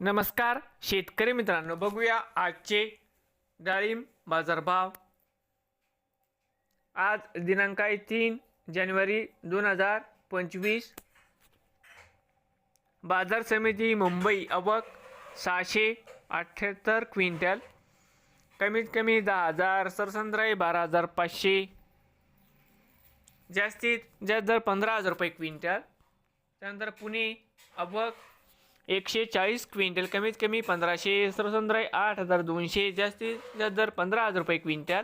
नमस्कार शेतकरी मित्रांनो बघूया आजचे डाळिंब बाजारभाव. आज दिनांक आहे तीन जानेवारी दोन हजार पंचवीस. बाजार समिती मुंबई अवक सहाशे अठ्ठ्याहत्तर क्विंटल. कमीत कमी दहा हजार सरसंद्राई बारा हजार पाचशे. जास्तीत जास्त दर पंधरा हजार रुपये क्विंटल. त्यानंतर पुणे अवक एकशे चाळीस क्विंटल कमीत कमी पंधराशे सरसंद्राई आठ हजार दोनशे जास्तीत जास्त दर पंधरा हजार रुपये क्विंटल.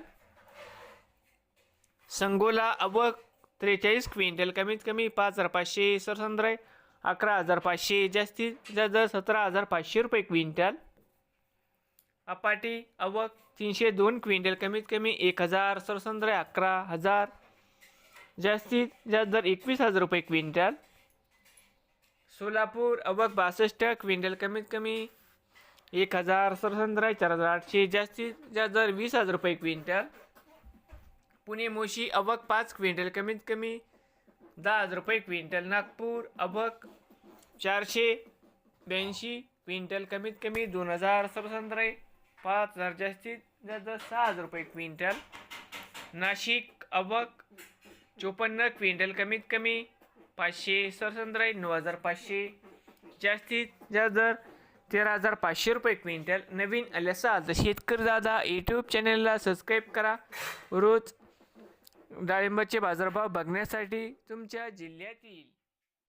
संगोला अवक त्रेचाळीस क्विंटल कमीत कमी पाच हजार पाचशे सरसंद्राई अकरा हजार पाचशे जास्तीत जास्त दर सतरा हजार पाचशे रुपये क्विंटल. अपाटी अवक तीनशे दोन क्विंटल कमीत कमी एक हजार सरसंद्राई अकरा हजार जास्तीत जास्त दर एकवीस हजार रुपये क्विंटल. सोलापूर अवक बासष्ट क्विंटल कमीत कमी एक हजार सरसंद्रा चार हजार आठशे जास्तीत जास्त दर वीस हजार रुपये क्विंटल. पुणे मोशी अवक पाच क्विंटल कमीत कमी दहा हजार रुपये क्विंटल. नागपूर अबक चारशे ब्याऐंशी क्विंटल कमीत कमी दोन हजार सरसंद्राई पाच हजार जास्तीत जास्त सहा हजार रुपये क्विंटल. नाशिक अबक चोपन्न क्विंटल कमीत कमी पाचशे सरसंद्राई नऊ हजार पाचशे. जास्तीत जास्त दर तेरा हजार पाचशे रुपये क्विंटल. नवीन आले असाल तर शेतकरी दादा यूट्यूब चॅनलला सबस्क्राईब करा. रोज डाळिंबाचे बाजारभाव बघण्यासाठी तुमच्या जिल्ह्यातील